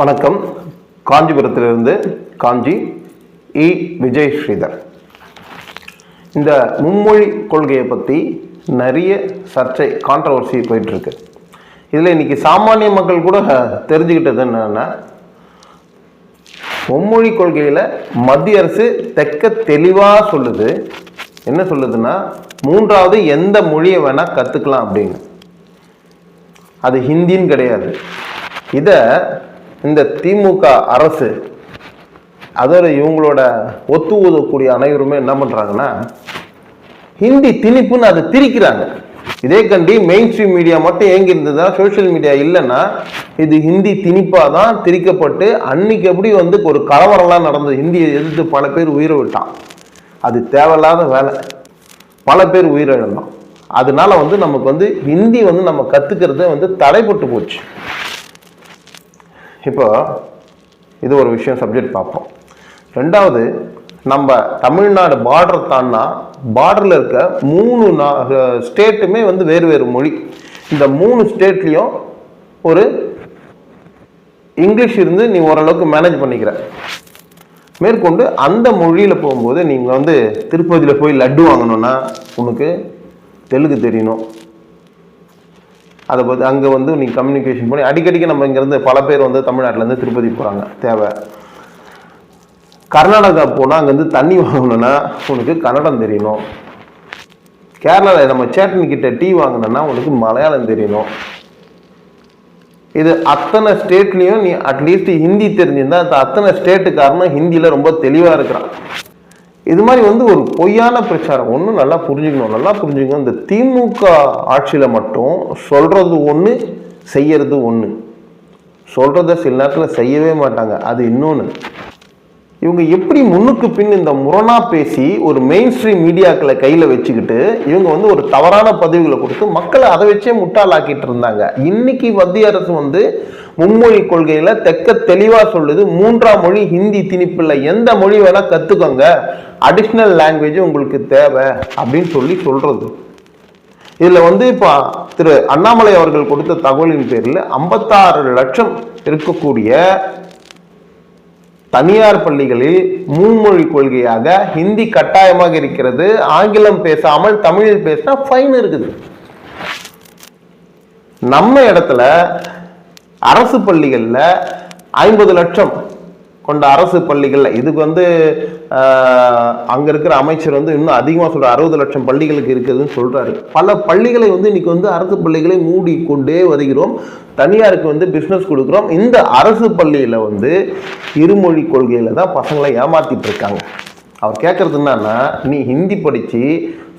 வணக்கம். காஞ்சிபுரத்திலிருந்து காஞ்சி இ. விஜய் ஸ்ரீதர் இந்த மும்மொழி கொள்கையை பற்றி நிறைய சர்ச்சை கான்ட்ரவர்சி போயிட்டுருக்கு. இதில் இன்னைக்கு சாமானிய மக்கள் கூட தெரிஞ்சுக்கிட்டது என்னென்னா மும்மொழி கொள்கையில் மத்திய அரசு தெக்க தெளிவாக சொல்லுது. என்ன சொல்லுதுன்னா மூன்றாவது எந்த மொழியை வேணால் கற்றுக்கலாம் அப்படின்னு. அது ஹிந்தின்னு கிடையாது. இதை இந்த திமுக அரசு அதோட இவங்களோட ஒத்து ஊதக்கூடிய அனைவருமே என்ன பண்ணுறாங்கன்னா ஹிந்தி திணிப்புன்னு அதை திரிக்கிறாங்க. இதே கண்டி மெயின் ஸ்ட்ரீம் மீடியா மட்டும் ஏங்கி இருந்ததா சோஷியல் மீடியா இல்லைன்னா இது ஹிந்தி திணிப்பாக தான் திரிக்கப்பட்டு அன்னைக்கு எப்படி வந்து ஒரு கலவரம்லாம் நடந்தது? ஹிந்தியை எதிர்த்து பல பேர் உயிரை விட்டான். அது தேவையில்லாத வேலை. பல பேர் உயிரிழந்தோம். அதனால வந்து நமக்கு வந்து ஹிந்தி வந்து நம்ம கற்றுக்கிறது வந்து தடைப்பட்டு போச்சு. இப்போ இது ஒரு விஷயம் சப்ஜெக்ட் பார்ப்போம். ரெண்டாவது நம்ம தமிழ்நாடு பார்டர் தான்னா பார்டரில் இருக்க மூணு ஸ்டேட்டுமே வந்து வேறு வேறு மொழி. இந்த மூணு ஸ்டேட்லேயும் ஒரு இங்கிலீஷ் இருந்து நீ ஓரளவுக்கு மேனேஜ் பண்ணிக்கிற. மேற்கொண்டு அந்த மொழியில் போகும்போது நீங்கள் வந்து திருப்பதியில் போய் லட்டு வாங்கணுன்னா உனக்கு தெலுங்கு தெரியணும். அதை பற்றி அங்கே வந்து நீங்கள் கம்யூனிகேஷன் பண்ணி அடிக்கடிக்கு நம்ம இங்கேருந்து பல பேர் வந்து தமிழ்நாட்டிலேருந்து திருப்பதி போகிறாங்க தேவை. கர்நாடகா போனால் அங்கேருந்து தண்ணி வாங்கணும்னா உனக்கு கன்னடம் தெரியணும். கேரளாவில் நம்ம சேட்டன் கிட்ட டீ வாங்கினோன்னா உனக்கு மலையாளம் தெரியணும். இது அத்தனை ஸ்டேட்லேயும் நீ அட்லீஸ்ட் ஹிந்தி தெரிஞ்சிருந்தா அந்த அத்தனை ஸ்டேட்டுக்காரனும் ஹிந்தியில் ரொம்ப தெளிவாக இருக்கிறான். இது மாதிரி வந்து ஒரு பொய்யான பிரச்சாரம். ஒன்று நல்லா புரிஞ்சுக்கணும். நல்லா புரிஞ்சுக்கணும் இந்த திமுக ஆட்சியில் மட்டும் சொல்கிறது ஒன்று செய்யறது ஒன்று சொல்கிறத சில நேரத்தில் செய்யவே மாட்டாங்க. அது இன்னொன்று இவங்க எப்படி முன்னுக்கு பின் இந்த முரணா பேசி ஒரு மெயின் ஸ்ட்ரீம் மீடியாக்களை கையில் வச்சுக்கிட்டு இவங்க வந்து ஒரு தவறான பதிவுகளை கொடுத்து மக்களை அதை வச்சே முட்டாளாக்கிட்டு இருந்தாங்க. இன்னைக்கு மத்திய அரசு வந்து மும்மொழி கொள்கையில தெக்க தெளிவா சொல்லுது. மூன்றாம் மொழி ஹிந்தி திணிப்பில் எந்த மொழி வேணா கத்துக்கோங்க. அடிஷ்னல் லாங்குவேஜ் உங்களுக்கு தேவை அப்படின்னு சொல்லி சொல்றது. இதுல வந்து இப்போ திரு அண்ணாமலை அவர்கள் கொடுத்த தகவலின் பேரில் ஐம்பத்தாறு லட்சம் இருக்கக்கூடிய தனியார் பள்ளிகளில் மும்மொழி கொள்கையாக ஹிந்தி கட்டாயமாக இருக்கிறது. ஆங்கிலம் பேசாமல் தமிழில் பேசினா ஃபைன் இருக்குது. நம்ம இடத்துல அரசு பள்ளிகளில் ஐம்பது லட்சம் கொண்ட அரசு பள்ளிகளில் இதுக்கு வந்து அங்கே இருக்கிற அமைச்சர் வந்து இன்னும் அதிகமாக சொல்கிறார் அறுபது லட்சம் பள்ளிகளுக்கு இருக்குதுன்னு சொல்கிறாரு பல பள்ளிகளை வந்து இன்னைக்கு வந்து அரசு பள்ளிகளை மூடி கொண்டே வருகிறோம். தனியாருக்கு வந்து பிஸ்னஸ் கொடுக்குறோம். இந்த அரசு பள்ளியில் வந்து இருமொழி கொள்கையில் தான் பசங்களை ஏமாற்றிட்டு இருக்காங்க. அவர் கேட்குறது என்னன்னா நீ ஹிந்தி படித்து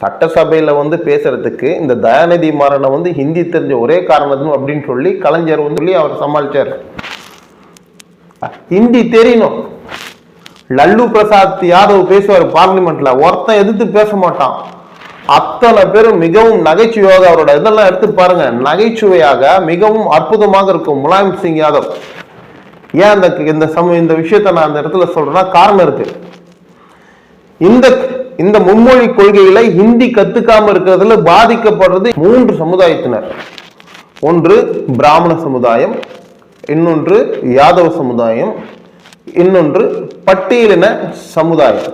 சட்டசபையில் வந்து பேசுறதுக்கு இந்த தயாநிதி மாறனை வந்து ஹிந்தி தெரிஞ்ச ஒரே காரணத்தும் அப்படின்னு சொல்லி கலைஞர் வந்து சொல்லி அவர் சமாளிச்சார். ஹிந்தி தெரியணும். லல்லு பிரசாத் யாதவ் பேசுவார் பார்லிமெண்ட்ல. ஒருத்தன் எதிர்த்து பேச மாட்டான். அத்தனை பேரும் மிகவும் நகைச்சுவையாக அவரோட இதெல்லாம் எடுத்து பாருங்க. நகைச்சுவையாக மிகவும் அற்புதமாக இருக்கும் முலாயம் சிங் யாதவ். ஏன் அந்த இந்த சம இந்த விஷயத்த நான் அந்த இடத்துல சொல்றேன்னா காரணம் இருக்கு. இந்த இந்த மும்மொழி கொள்கையில ஹிந்தி கத்துக்காம இருக்கிறதுல பாதிக்கப்படுறது மூன்று சமுதாயத்தினர். ஒன்று பிராமண சமுதாயம் இன்னொன்று யாதவ சமுதாயம் இன்னொன்று பட்டியலின சமுதாயம்.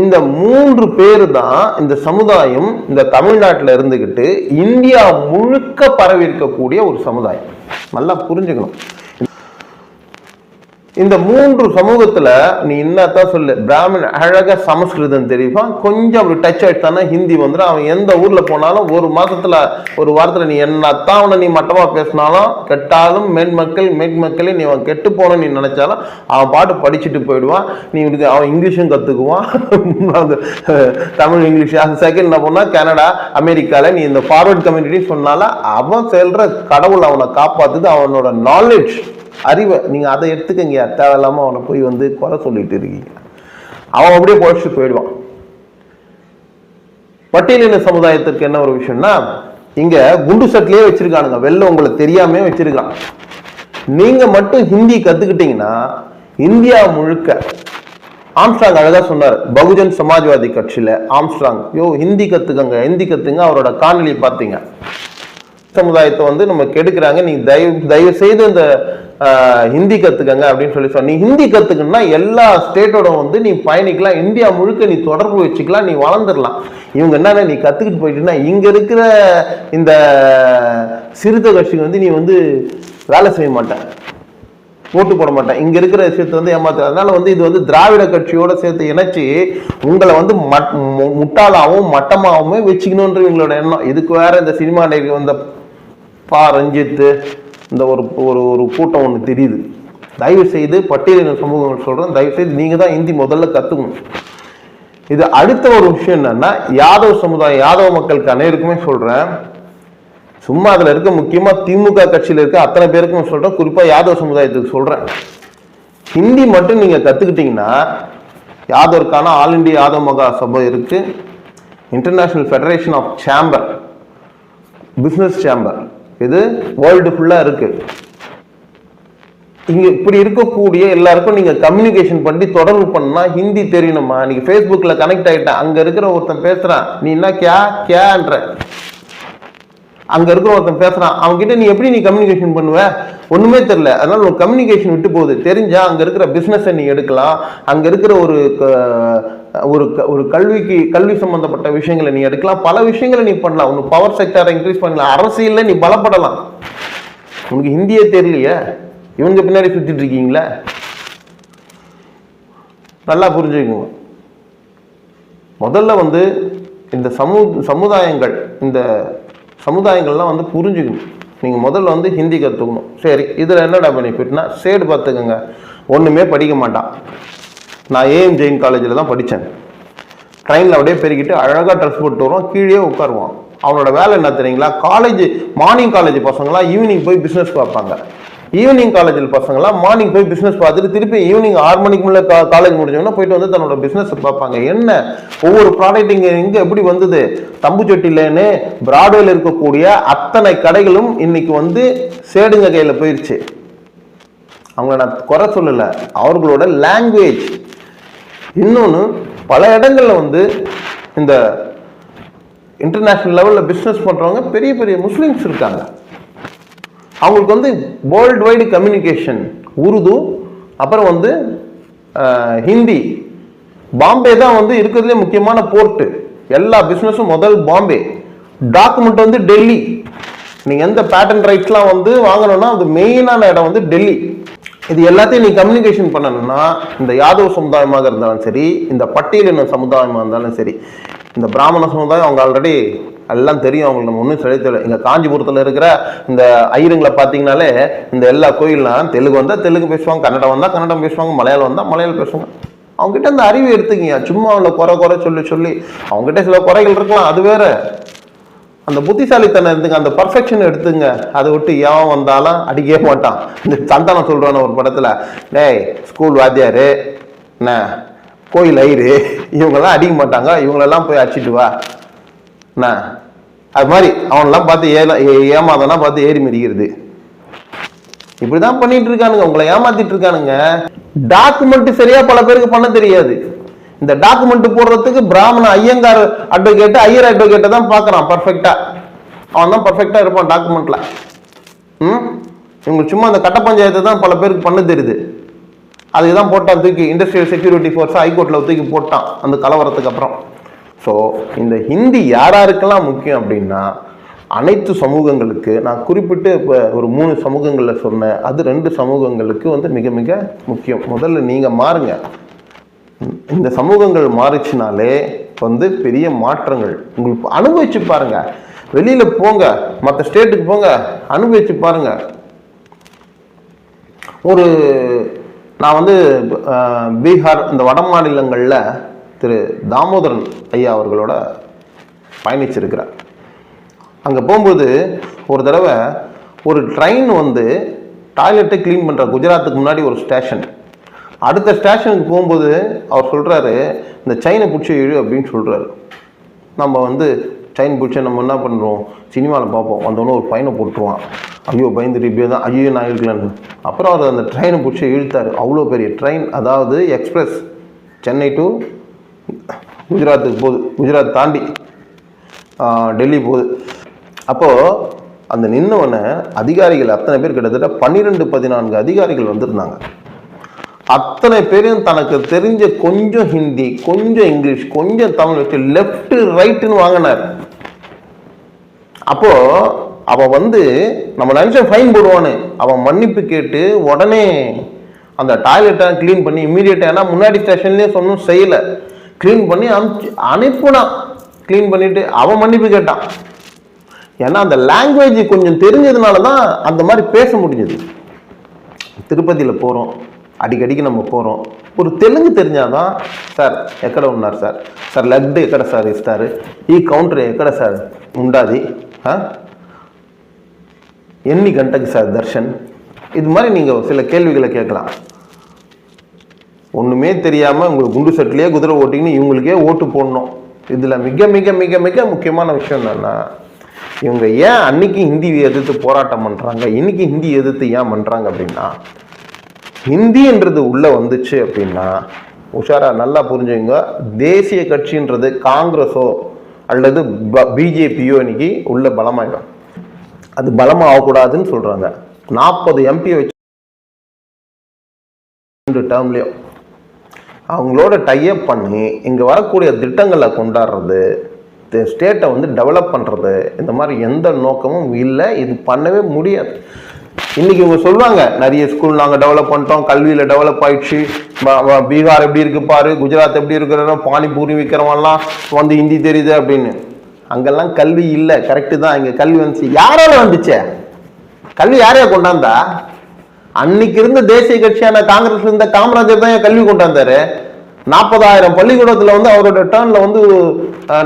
இந்த மூன்று பேர் தான் இந்த சமுதாயம் இந்த தமிழ்நாட்டில் இருந்துக்கிட்டு இந்தியா முழுக்க பரவி இருக்கக்கூடிய ஒரு சமுதாயம். நல்லா புரிஞ்சுக்கணும். இந்த மூன்று சமூகத்துல நீ என்னத்தான் சொல்லு பிராமின் அழகா சமஸ்கிருதம் தெரியுமா? கொஞ்சம் அப்படி டச் ஆயிட்டானா ஹிந்தி வந்துடும் அவன் எந்த ஊர்ல போனாலும் ஒரு மாசத்துல ஒரு வாரத்துல நீ என்னத்தான் அவனை நீ மட்டமா பேசினாலும் கெட்டாலும் மென்மக்கள் மென்மக்களே நீ அவன் கெட்டு போகணும்னு நீ நினைச்சாலும் அவன் பாட்டு படிச்சுட்டு போயிடுவான். நீ அவன் இங்கிலீஷும் கத்துக்குவான். அந்த தமிழ் இங்கிலீஷ். அந்த செகண்ட் என்ன பண்ணா கனடா அமெரிக்கால நீ இந்த ஃபார்வர்ட் கம்யூனிட்டி சொன்னால அவன் செல்ற கடவுள் அவனை காப்பாத்துது அவனோட நாலேஜ் அறிவை நீங்கள் அதை எடுத்துக்கங்க. தேவையில்லாமல் அவனை போய் வந்து குறை சொல்லிட்டு இருக்கீங்க. அவன் அப்படியே குழச்சிட்டு போயிடுவான். பட்டியலின சமுதாயத்திற்கு என்ன ஒரு விஷயம்னா இங்க குண்டு சட்லேயே வச்சிருக்கானுங்க. வெளில உங்களை தெரியாம வச்சிருக்கான். நீங்க மட்டும் ஹிந்தி கத்துக்கிட்டீங்கன்னா இந்தியா முழுக்க ஆம்ஸ்ட்ராங் அழகாக சொன்னார். பகுஜன் சமாஜ்வாதி கட்சியில ஆம்ஸ்ட்ராங். யோ ஹிந்தி கத்துக்கங்க ஹிந்தி கற்றுங்க அவரோட காணொலியை பார்த்தீங்க. சமுதாயத்தை வந்து நம்ம கெடுக்கிறாங்க. நீங்க தயவு தயவு செய்து இந்த ஹிந்தி கத்துக்கங்க அப்படின்னு சொல்லி சொன்ன நீ ஹிந்தி கத்துக்கணும்னா எல்லா ஸ்டேட்டோட வந்து நீ பயணிக்கலாம். இந்தியா முழுக்க நீ தொடர்பு வச்சுக்கலாம் நீ வளர்ந்துடலாம். இவங்க என்னென்ன நீ கத்துக்கிட்டு போயிட்டுன்னா இங்க இருக்கிற இந்த சிறுத்தை கட்சிக்கு வந்து நீ வந்து வேலை செய்ய மாட்டேன். ஓட்டு போட மாட்டேன். இங்க இருக்கிற விஷயத்தை வந்து ஏமாத்து அதனால வந்து இது வந்து திராவிட கட்சியோட சேர்த்து இணைச்சு உங்களை வந்து மட்- மு- முட்டாளாவும் மட்டமாகவும் வச்சுக்கணுன்ற இவங்களோட எண்ணம். இதுக்கு வேற இந்த சினிமா நடிகை வந்த பா ரஞ்சித் இந்த ஒரு ஒரு ஒரு கூட்டம் ஒன்று தெரியுது. தயவு செய்து பட்டியலின சமூகங்கள் சொல்கிறேன் தயவு செய்து நீங்கள் தான் ஹிந்தி முதல்ல கற்றுக்கணும் இது அடுத்த ஒரு விஷயம் என்னன்னா யாதவ சமுதாயம் யாதவ மக்களுக்கு அனைவருக்குமே சொல்கிறேன் சும்மா அதில் இருக்க முக்கியமாக திமுக கட்சியில் இருக்க அத்தனை பேருக்கும் சொல்கிறேன் குறிப்பாக யாதவ சமுதாயத்துக்கு சொல்கிறேன் ஹிந்தி மட்டும் நீங்கள் கற்றுக்கிட்டிங்கன்னா யாதவருக்கான ஆல் இண்டியா யாதவ மகா சபை இருக்குது international federation of chamber business chamber இது வேர்ல்டு ஃபுல்லாக இருக்குது இங்கே இப்படி இருக்கக்கூடிய எல்லாருக்கும் நீங்கள் கம்யூனிகேஷன் பண்ணி தொடர்பு பண்ணால் ஹிந்தி தெரியணுமா நீங்கள் ஃபேஸ்புக்கில் கனெக்ட் ஆகிட்டேன் அங்கே இருக்கிற ஒருத்தன் பேசுகிறான் நீ என்ன கே கேன்ற அங்கே இருக்கிற ஒருத்தன் பேசுகிறான் அவங்ககிட்ட நீ எப்படி நீ கம்யூனிகேஷன் பண்ணுவ? ஒன்றுமே தெரில அதனால் உன் கம்யூனிகேஷன் விட்டு போகுது. தெரிஞ்சால் அங்கே இருக்கிற பிஸ்னஸை நீ எடுக்கலாம். அங்கே இருக்கிற ஒரு க- ஒரு க- ஒரு கல்விக்கு கல்வி சம்பந்தப்பட்ட விஷயங்களை நீ எடுக்கலாம். பல விஷயங்களை நீ பண்ணலாம். உனக்கு பவர் செக்டரை இன்க்ரீஸ் பண்ணலாம். அரசியல்ல நீ பலப்படலாம். உனக்கு ஹிந்தியே தெரியலையே? இவங்க பின்னாடி சுத்திட்டு இருக்கீங்களே? நல்லா புரிஞ்சுக்கோங்க. முதல்ல வந்து இந்த சமூ சமுதாயங்கள் இந்த சமுதாயங்கள்லாம் வந்து புரிஞ்சுக்கணும். நீங்கள் முதல்ல வந்து ஹிந்தி கற்றுக்கணும் சரி இதில் என்னடா பெனிஃபிட்னா சேடு பார்த்துக்கோங்க. ஒன்றுமே படிக்க மாட்டான். நான் ஏஎம் ஜெயின் காலேஜில் தான் படித்தேன் ட்ரெயினில் அப்படியே பெருக்கிட்டு அழகாக ட்ரெஸ் போட்டு வரும் கீழே உட்காருவான் அவனோட வேலை என்ன தெரியுங்களா? காலேஜ் மார்னிங் காலேஜ் பசங்களாம் ஈவினிங் போய் பிஸ்னஸ் பார்ப்பாங்க. ஈவினிங் காலேஜில் பசங்களாம் மார்னிங் போய் பிஸ்னஸ் பார்த்துட்டு திருப்பி ஈவினிங் ஆறு மணிக்கு முன்னே காலேஜ் முடிஞ்சோன்னா போயிட்டு வந்து தன்னோட பிஸ்னஸ் பார்ப்பாங்க. என்ன? ஒவ்வொரு ப்ராடக்ட் இங்கே இங்கே எப்படி வந்தது? தம்புச்சொட்டிலேன்னு பிராட்வேல இருக்கக்கூடிய அத்தனை கடைகளும் இன்னைக்கு வந்து சேடுங்க கையில் போயிடுச்சு அவங்கள நான் குறை சொல்லலை. அவர்களோட லாங்குவேஜ் இன்னொன்று பல இடங்களில் வந்து இந்த இன்டர்நேஷ்னல் லெவலில் பிஸ்னஸ் பண்ணுறவங்க பெரிய பெரிய முஸ்லீம்ஸ் இருக்காங்க. அவங்களுக்கு வந்து வேர்ல்டு வைடு கம்யூனிகேஷன் உருது அப்புறம் வந்து ஹிந்தி. பாம்பே தான் வந்து இருக்கிறதுலே முக்கியமான போர்ட்டு எல்லா பிஸ்னஸும் முதல் பாம்பே. டாக்குமெண்ட் வந்து டெல்லி. நீங்கள் எந்த பேட்டன் ரைட்ஸ்லாம் வந்து வாங்கணும்னா அது மெயினான இடம் வந்து டெல்லி. இது எல்லாத்தையும் நீ கம்யூனிகேஷன் பண்ணணும்னா இந்த யாதவ சமுதாயமாக இருந்தாலும் சரி இந்த பட்டியலின சமுதாயமாக இருந்தாலும் சரி இந்த பிராமண சமுதாயம் அவங்க ஆல்ரெடி எல்லாம் தெரியும். அவங்களுக்கு நம்ம ஒன்றும் சொல்லி தெரியல இங்கே காஞ்சிபுரத்தில் இருக்கிற இந்த ஐயருங்களை பார்த்தீங்கனாலே இந்த எல்லா கோயில்லாம் தெலுங்கு வந்தால் தெலுங்கு பேசுவாங்க கன்னடம் வந்தால் கன்னடம் பேசுவாங்க மலையாளம் வந்தால் மலையாளம் பேசுவாங்க. அவங்ககிட்ட அந்த அறிவை எடுத்துக்கிங்க. சும்மா அவங்கள குறை குறை சொல்லி சொல்லி அவங்ககிட்ட சில குறைகள் இருக்கலாம். அது வேறு. அந்த புத்திசாலித்தனம் இருந்துங்க அந்த பர்ஃபெக்ஷன் எடுத்துங்க. அதை விட்டு எவன் வந்தாலும் அடிக்கவே மாட்டான். இந்த சந்தானம் சொல்கிறான ஒரு படத்தில். டேய் ஸ்கூல் வாத்தியார் என்ன? கோயில் ஐயரு இவங்கெல்லாம் அடிக்க மாட்டாங்க. இவங்களெல்லாம் போய் அடிச்சிட்டு வா. என்ன? அது மாதிரி அவனெல்லாம் பார்த்து ஏல ஏ- ஏமாந்தனா பார்த்து ஏறி மிதிக்கிறது. இப்படிதான் பண்ணிட்டு இருக்கானுங்க. உங்களை ஏமாத்திட்டு இருக்கானுங்க. டாக்குமெண்ட் சரியா பல பேருக்கு பண்ண தெரியாது. இந்த டாக்குமெண்ட் போடுறதுக்கு பிராமண ஐயங்கார் அட்வொகேட் ஐயர் அட்வொகேட்டை தான் பார்க்கறான் பர்ஃபெக்டா அவன் தான் பர்ஃபெக்டா இருப்பான் டாக்குமெண்ட்ல ம்? இவங்க சும்மா அந்த கட்ட பஞ்சாயத்தை தான் பல பேருக்கு பண்ண தெரியுது. அதுக்கு தான் போட்டான் தூக்கி இண்டஸ்ட்ரியல் செக்யூரிட்டி ஃபோர்ஸ் ஹைகோர்ட்டில் தூக்கி போட்டான் அந்த கலவரத்துக்கு அப்புறம். ஸோ இந்த ஹிந்தி யாராருக்கெல்லாம் முக்கியம் அப்படின்னா அனைத்து சமூகங்களுக்கு நான் குறிப்பிட்டு இப்போ ஒரு மூணு சமூகங்களில் சொன்னேன் அது ரெண்டு சமூகங்களுக்கு வந்து மிக மிக முக்கியம். முதல்ல நீங்கள் மாறுங்க. இந்த சமூகங்கள் மாறிச்சினாலே வந்து பெரிய மாற்றங்கள். உங்களுக்கு அனுபவிச்சு பாருங்க. வெளியில போங்க. மற்ற ஸ்டேட்டுக்கு போங்க. அனுபவிச்சு பாருங்க. ஒரு நான் வந்து பீகார் இந்த வட மாநிலங்களில் திரு தாமோதரன் ஐயா அவர்களோட பயணிச்சிருக்கிறேன் அங்கே போகும்போது ஒரு தடவை ஒரு ட்ரெயின் வந்து டாய்லெட்டை க்ளீன் பண்ணுற குஜராத்துக்கு முன்னாடி ஒரு ஸ்டேஷன். அடுத்த ஸ்டேஷனுக்கு போகும்போது அவர் சொல்கிறாரு இந்த செயினை பிடிச்சி இழு அப்படின்னு சொல்கிறாரு நம்ம வந்து செயின் பிடிச்ச நம்ம என்ன பண்ணுறோம் சினிமாவில் பார்ப்போம். வந்தோடனே ஒரு பையனை போட்டுருவான். ஐயோ பயந்துட்டு இப்படியே தான் ஐயோ நான் இழுக்கலன்னு. அப்புறம் அவர் அந்த ட்ரெயினை பிடிச்சி இழுத்தார். அவ்வளோ பெரிய ட்ரெயின் அதாவது எக்ஸ்பிரஸ் சென்னை டு குஜராத்துக்கு போகுது. குஜராத் தாண்டி டெல்லி போகுது. அப்போது அந்த நின்னவனை அதிகாரிகள் அத்தனை பேர் கிட்டத்தட்ட பன்னிரெண்டு பதினான்கு அதிகாரிகள் வந்திருந்தாங்க. அத்தனை பேரும் தனக்கு தெரிஞ்ச கொஞ்சம் ஹிந்தி கொஞ்சம் இங்கிலீஷ் கொஞ்சம் தமிழ் வச்சு லெஃப்ட் ரைட்டுன்னு வாங்கினார். அப்போ அவன் வந்து நம்ம நினைச்ச ஃபைன் போடுவான்னு. அவன் மன்னிப்பு கேட்டு உடனே அந்த டாய்லெட்டை க்ளீன் பண்ணி இம்மீடியட்டாக ஏன்னா முன்னாடி ஸ்டேஷன்லேயே சொன்னும் செய்யலை. க்ளீன் பண்ணி அனுப்பிச்சு அனுப்புனான் க்ளீன் பண்ணிட்டு அவன் மன்னிப்பு கேட்டான் ஏன்னா அந்த லாங்குவேஜ் கொஞ்சம் தெரிஞ்சதுனால தான் அந்த மாதிரி பேச முடிஞ்சது. திருப்பதியில் போகிறோம் அடிக்கடிக்கு நம்ம போகிறோம் ஒரு தெலுங்கு தெரிஞ்சாதான் సార్ ఎక్కడ ఉన్నారు సార్ సార్ లెగ్ ఎక్కడ సార్ ఇస్తారు ఈ కౌంటర్ ఎక్కడ సార్ ఉండాది ఆ? ఎన్ని గంటకి సార్ దర్శన్ இது மாதிரி நீங்கள் சில கேள்விகளை கேட்கலாம் ஒன்றுமே தெரியாமல் உங்களுக்கு குண்டு சட்டிலேயே குதிரை ஓட்டிங்கன்னு இவங்களுக்கே ஓட்டு போடணும் இதில் மிக மிக மிக மிக முக்கியமான விஷயம் என்னன்னா இவங்க ஏன் அன்னைக்கு ஹிந்தி எதிர்த்து போராட்டம் பண்ணுறாங்க இன்னைக்கு ஹிந்தி எதிர்த்து ஏன் பண்ணுறாங்க அப்படின்னா ஹிந்தின்றது உள்ளே வந்துச்சு அப்படின்னா உஷாரா நல்லா புரிஞ்சுங்க தேசிய கட்சின்றது காங்கிரஸோ அல்லது ப பிஜேபியோ இன்னைக்கு உள்ள பலமாயிடும். அது பலமாக ஆகக்கூடாதுன்னு சொல்கிறாங்க நாற்பது எம்பி வச்சு ரெண்டு டேர்ம்லேயும் அவங்களோட டைப் பண்ணி இங்கே வரக்கூடிய திட்டங்களை கொண்டாடுறது ஸ்டேட்டை வந்து டெவலப் பண்ணுறது இந்த மாதிரி எந்த நோக்கமும் இல்லை இது பண்ணவே முடியாது. இன்னைக்கு இவங்க சொல்லுவாங்க நிறைய ஸ்கூல் நாங்கள் டெவலப் பண்ணிட்டோம் கல்வியில் டெவலப் ஆயிடுச்சு. பீகார் எப்படி இருக்கு பாரு குஜராத் எப்படி இருக்கிறோம் பானிபூரி விற்கிறவன்லாம் வந்து ஹிந்தி தெரியுது அப்படின்னு. அங்கெல்லாம் கல்வி இல்லை கரெக்டு தான். இங்கே கல்வி வந்துச்சு. யாரால வந்துச்சே? கல்வி யாரையா கொண்டாந்தா? அன்னைக்கு இருந்த தேசிய கட்சியான காங்கிரஸ் இருந்த காமராஜர் தான் கல்வி கொண்டாந்தாரு. நாற்பதாயிரம் பள்ளிக்கூடத்துல வந்து அவரோட டேர்ன்ல வந்து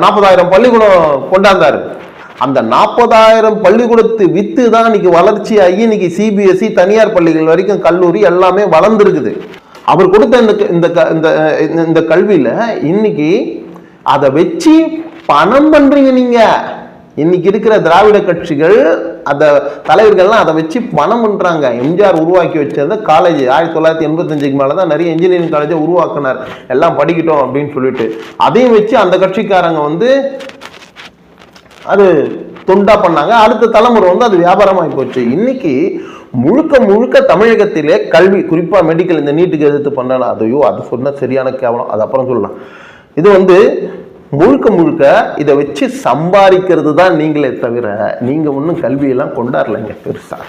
நாற்பதாயிரம் பள்ளிக்கூடம் கொண்டாந்தாரு. அந்த நாற்பதாயிரம் பள்ளிக்கூடத்து வித்து தான் இன்னைக்கு வளர்ச்சி ஆகி இன்னைக்கு சிபிஎஸ்இ தனியார் பள்ளிகள் வரைக்கும் கல்லூரி எல்லாமே வளர்ந்துருக்குது. அவர் கொடுத்த இந்த இந்த க- இந்த இந்த- கல்வியில இன்னைக்கு அதை வச்சு பணம் பண்றீங்க நீங்க. இன்னைக்கு இருக்கிற திராவிட கட்சிகள் அந்த தலைவர்கள்லாம் அதை வச்சு பணம் பண்ணுறாங்க எம்ஜிஆர் உருவாக்கி வச்சத காலேஜ் ஆயிரத்தி தொள்ளாயிரத்தி எண்பத்தஞ்சுக்கு மேலே தான் நிறைய இன்ஜினியரிங் காலேஜை உருவாக்குனார். எல்லாம் படிக்கட்டும் அப்படின்னு சொல்லிட்டு. அதையும் வச்சு அந்த கட்சிக்காரங்க வந்து அது தொண்டா பண்ணாங்க. அடுத்த தலைமுறை வந்து அது வியாபாரமாகி போச்சு. இன்னைக்கு முழுக்க முழுக்க தமிழகத்திலே கல்வி குறிப்பாக மெடிக்கல் இந்த நீட்டுக்கு எதிர்த்து பண்ணலாம் அதையோ அது சொன்னால் சரியான கேவலம். அது அப்புறம் சொல்லலாம். இது வந்து முழுக்க முழுக்க இதை வச்சு சம்பாதிக்கிறது தான் நீங்களே தவிர நீங்கள் ஒன்றும் கல்வியெல்லாம் கொண்டாடலைங்க பெருசாக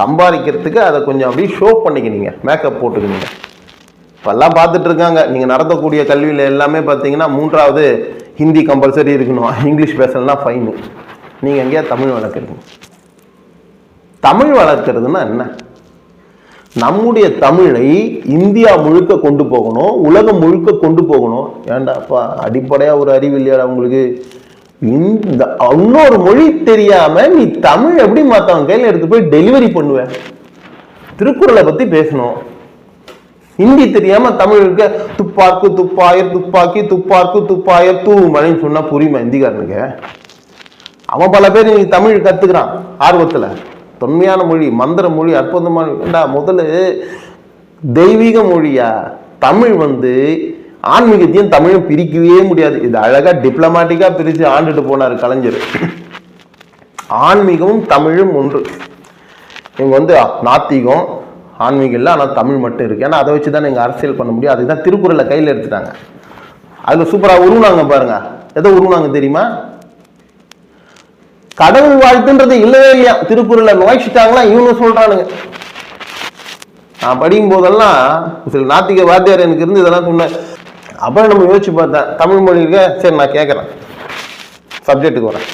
சம்பாதிக்கிறதுக்கு அதை கொஞ்சம் அப்படியே ஷோ பண்ணிக்கினீங்க. மேக்கப் போட்டுக்கினீங்க. இப்பெல்லாம் பார்த்துட்டு இருக்காங்க நீங்கள் நடத்தக்கூடிய கல்வியில் எல்லாமே பார்த்தீங்கன்னா மூன்றாவது ஹிந்தி கம்பல்சரி இருக்கணும். இங்கிலீஷ் பேசலன்னா ஃபைனு நீங்கள் எங்கேயா தமிழ் வளர்க்குறீங்க? தமிழ் வளர்க்கறதுன்னா என்ன? நம்முடைய தமிழை இந்தியா முழுக்க கொண்டு போகணும் உலகம் முழுக்க கொண்டு போகணும். ஏண்டாப்பா அடிப்படையாக ஒரு அறிவு இல்லையாடா உங்களுக்கு? இந்த இன்னொரு மொழி தெரியாம நீ தமிழ் எப்படி மற்றவங்க கையில் எடுத்து போய் டெலிவரி பண்ணுவேன் திருக்குறளை பற்றி பேசணும். ஹிந்தி தெரியாம தமிழுக்கு துப்பாக்கு துப்பாயர் துப்பாக்கி துப்பாக்கு துப்பாயர் தூ மழைன்னு சொன்னா புரியுமா ஹிந்திக்காரனுக்கு? அவன் பல பேர் இன்னைக்கு தமிழ் கத்துக்கிறான் ஆர்வத்துல. தொன்மையான மொழி மந்திர மொழி அற்புதமான ஏண்டா முதல்ல தெய்வீக மொழியா? தமிழ் வந்து ஆன்மீகத்தையும் தமிழும் பிரிக்கவே முடியாது. இது அழகா டிப்ளமேட்டிக்கா பிரிச்சு ஆண்டுட்டு போனார் கலைஞர். ஆன்மீகமும் தமிழும் ஒன்று. இவங்க வந்து நாத்திகம் ஆன்மீகம் இல்லை ஆனால் தமிழ் மட்டும் இருக்குது ஏன்னா அதை வச்சு தான் நீங்கள் அரசியல் பண்ண முடியும். அதுக்கு தான் திருக்குறளை கையில் எடுத்துட்டாங்க. அதில் சூப்பராக உருவாங்க பாருங்க. எதை உருவாங்க தெரியுமா? கடவுள் வாழ்த்துன்றது இல்லவே இல்லையா? திருக்குறளை நோய்ச்சிட்டாங்களா இவனு சொல்றானுங்க. நான் படிக்கும் போதெல்லாம் சில நாத்திக வாத்தியார் எனக்கு இருந்து இதெல்லாம் சொன்னேன். அப்புறம் நம்ம யோசிச்சு பார்த்தேன். தமிழ் மொழி இருக்க சரி நான் கேட்குறேன் சப்ஜெக்ட்டுக்கு வரேன்.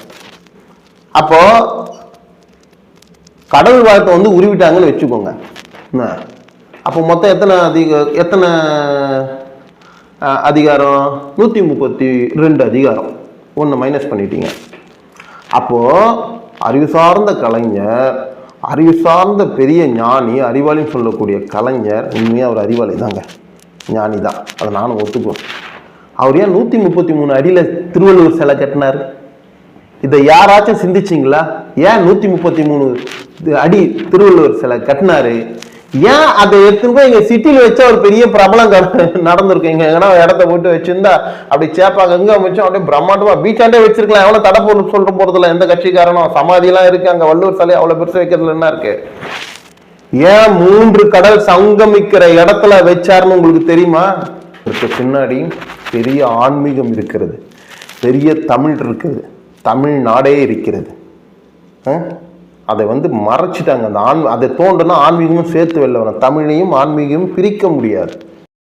அப்போ கடவுள் வாழ்த்தை வந்து உருவிட்டாங்கன்னு வச்சுக்கோங்க. அப்போ மொத்தம் எத்தனை அதிக எத்தனை அதிகாரம்? நூற்றி முப்பத்தி ரெண்டு அதிகாரம். ஒன்று மைனஸ் பண்ணிட்டீங்க. அப்போது அறிவு சார்ந்த கலைஞர் அறிவு சார்ந்த பெரிய ஞானி அறிவாளின்னு சொல்லக்கூடிய கலைஞர் உண்மையாக அவர் அறிவாளி தாங்க. ஞானி தான். அதை நானும் ஒத்துக்குவேன் அவர் ஏன் நூற்றி முப்பத்தி மூணு அடியில் திருவள்ளுவர் சிலை கட்டினார்? இதை யாராச்சும் சிந்திச்சிங்களா? ஏன் நூற்றி முப்பத்தி மூணு அடி திருவள்ளுவர் சிலை கட்டினாரு? ஏன் அதை எடுத்துன்னு போய் எங்க சிட்டியில் வச்சா ஒரு பெரிய பிரபலம் நடந்திருக்கு இங்க எங்கன்னா இடத்த போட்டு வச்சிருந்தா அப்படி சேப்பாங்க. எங்க அமைச்சோம் அப்படியே பிரம்மாண்டமா பீச்சாண்டே வச்சிருக்கலாம். எவ்வளவு தடை போட்டு சொல்ற போறதுல எந்த கட்சிக்காரனும் சமாதி எல்லாம் இருக்கு. அங்க வள்ளுவர் சிலை அவ்வளவு பெருசு வைக்கிறதுல என்ன இருக்கு? ஏன் மூன்று கடல் சங்கமிக்கிற இடத்துல வச்சாருன்னு உங்களுக்கு தெரியுமா? இதுக்கு பின்னாடி பெரிய ஆன்மீகம் இருக்கிறது. பெரிய தமிழ் இருக்குது. தமிழ்நாடே இருக்கிறது. ஆ? அதை வந்து மறைச்சிட்டாங்க. அந்த ஆன்மீ அதை தோன்றுனா ஆன்மீகமும் சேர்த்து வெளில வரும் தமிழையும் ஆன்மீகமும் பிரிக்க முடியாது.